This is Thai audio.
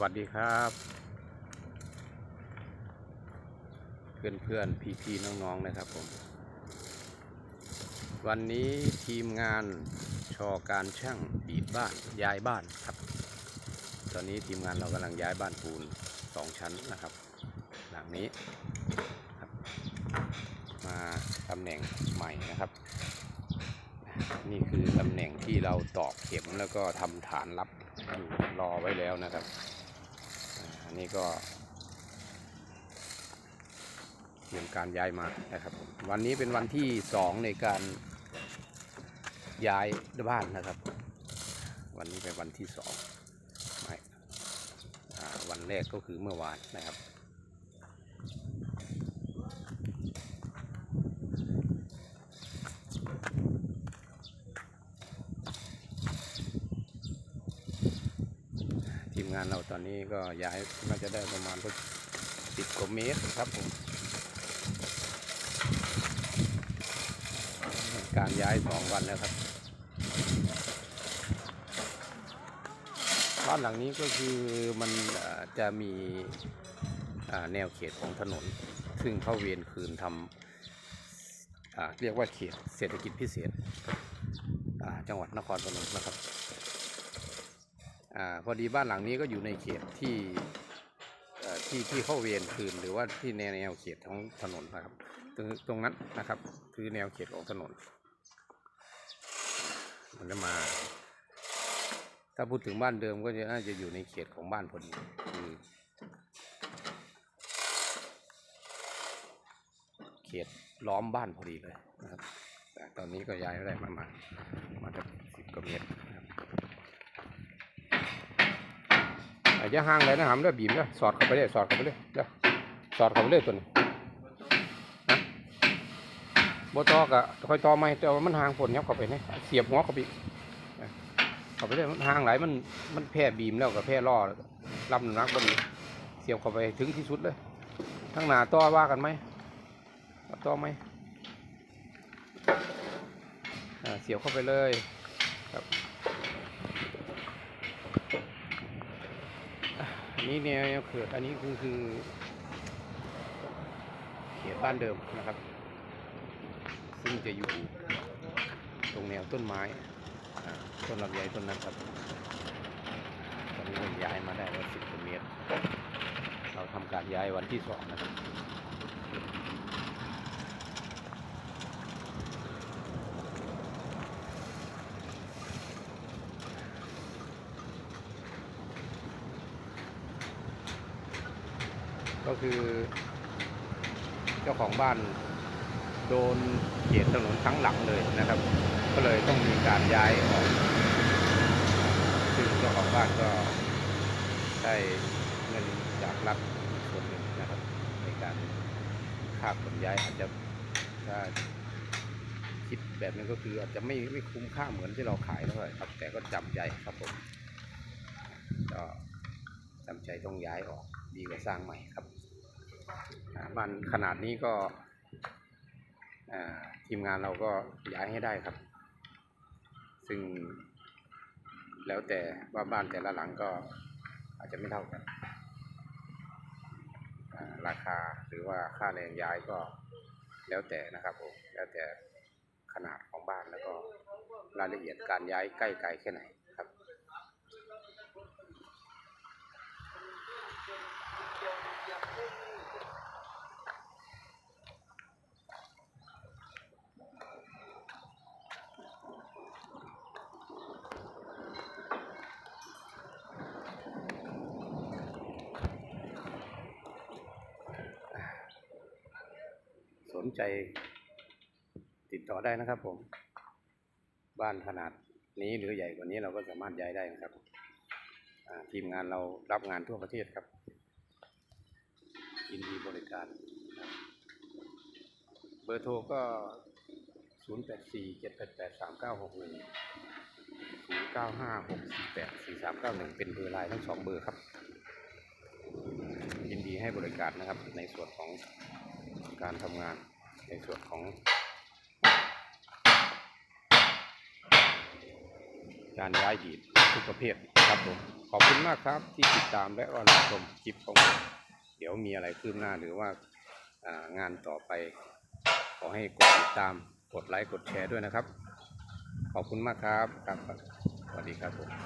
วัสดีครับ เพื่อนเพื่อนพี่พี่ๆน้องๆนะครับผม วันนี้ทีมงานชอการช่างปีดบ้านย้ายบ้านครับ ตอนนี้ทีมงานเรากำลังย้ายบ้านปูนสองชั้นนะครับ หลังนี้ครับ มาตำแหน่งใหม่นะครับ นี่คือตำแหน่งที่เราตอกเข็มแล้วก็ทำฐานรับอยู่รอไว้แล้วนะครับ นนี้ก็เตรียมการย้ายมานะครับผมวันนี้เป็นวันที่สองในการย้ายบ้านนะครับ วันนี้เป็นวันที่สองไม่วันแรกก็คือเมื่อวานนะครับ ทีมงานเราตอนนี้ก็ย้ายน่าจะได้ประมาณก็สิบกว่าเมตรครับผมการย้ายสองวันแล้วครับบ้านหลังนี้ก็คือมันจะมีแนวเขตของถนน ซึ่งเข้าเวียนคืนทำเรียกว่าเขตเศรษฐกิจพิเศษจังหวัดนครพนมนะครับ อาพอดีบ้านหลังนี้ก็อยู่ในเขตที่ที่ที่เข้าเวรคืนหรือว่าที่แนวแนวเขตของถนนนะครับตรงตรงนั้นนะครับ คือแนวเขตของถนน มันจะมา ถ้าพูดถึงบ้านเดิมก็จะน่าจะอยู่ในเขตของบ้านพอดีคือเขตล้อมบ้านพอดีเลยนะครับแต่ตอนนี้ก็ย้ายได้ประมาณมาจากสิบกว่าเมตรนะครับ อาจจะห่างเลยนะหามเด้อบีมเด้อสอดเข้าไปเลยสอดเข้าไปเลยเด้อสอดเข้าไปเลยตัวนี้นะบตอกะค่อยตอไหมแต่ว่ามันห่างผลยับเข้าไปเนี่ยเสียบหัวเข้าไปเข้าไปเลยมันห่างหลายมันมันแพร่บีมแล้วกับแพร่ล่อลำนักบนเสียบเข้าไปถึงที่สุดเลยทั้งหนาต่อว่ากันไหมต่อไหมอ่าเสียบเข้าไปเลยครับ อันนี้แนวเขื่อนอันนี้คือคือเขตบ้านเดิมนะครับ ซึ่งจะอยู่ตรงแนวต้นไม้ต้นลำไยต้นนั้นครับตอนนี้ย้ายมาได้แล้วสิบกว่าเมตร เราทำการย้ายวันที่สองนะครับ ก็คือ เจ้าของบ้านโดนเขตถนนทั้งหลังเลยนะครับ ก็เลยต้องมีการย้ายออกซึ่งเจ้าของบ้านก็ได้เงินจากรัฐส่วนหนึ่งนะครับ ในการค่าขนย้ายอาจจะถ้าคิดแบบนี้ก็คืออาจจะไม่ไม่คุ้มค่าเหมือนที่เราขายเท่าไหร่ครับ แต่ก็จำใจครับผมก็จำใจต้องย้ายออก ดีกว่าสร้างใหม่ครับบ้านขนาดนี้ก็ทีมงานเราก็ย้ายให้ได้ครับ ซึ่งแล้วแต่ว่าบ้านแต่ละหลังก็อาจจะไม่เท่ากัน ราคาหรือว่าค่าแรงย้ายก็แล้วแต่นะครับผมแล้วแต่ขนาดของบ้านแล้วก็รายละเอียดการย้ายใกล้ไกลแค่ไหน นใจติดต่อได้นะครับผม บ้านขนาดนี้หรือใหญ่กว่านี้เราก็สามารถย้ายได้นะครับทีมงานเรารับงานทั่วประเทศครับยินดีบริการ เบอร์โทรก็ 0 8 4 7 8 8 3 9 6 1 0 9 5 6 4 8 4 3 9 1 เป็นเบอร์ไลน์ทั้งสองเบอร์ครับ ยินดีให้บริการนะครับในส่วนของการทำงาน ในส่วนของการย้ายดีดทุกประเภทครับผมขอบคุณมากครับที่ติดตามและรับชมคลิปของผมเดี๋ยวมีอะไรคืบหน้าหรือว่าอ่างานต่อไป ขอให้กดติดตามกดไลค์กดแชร์ด้วยนะครับ ขอบคุณมากครับครับสวัสดีครับผม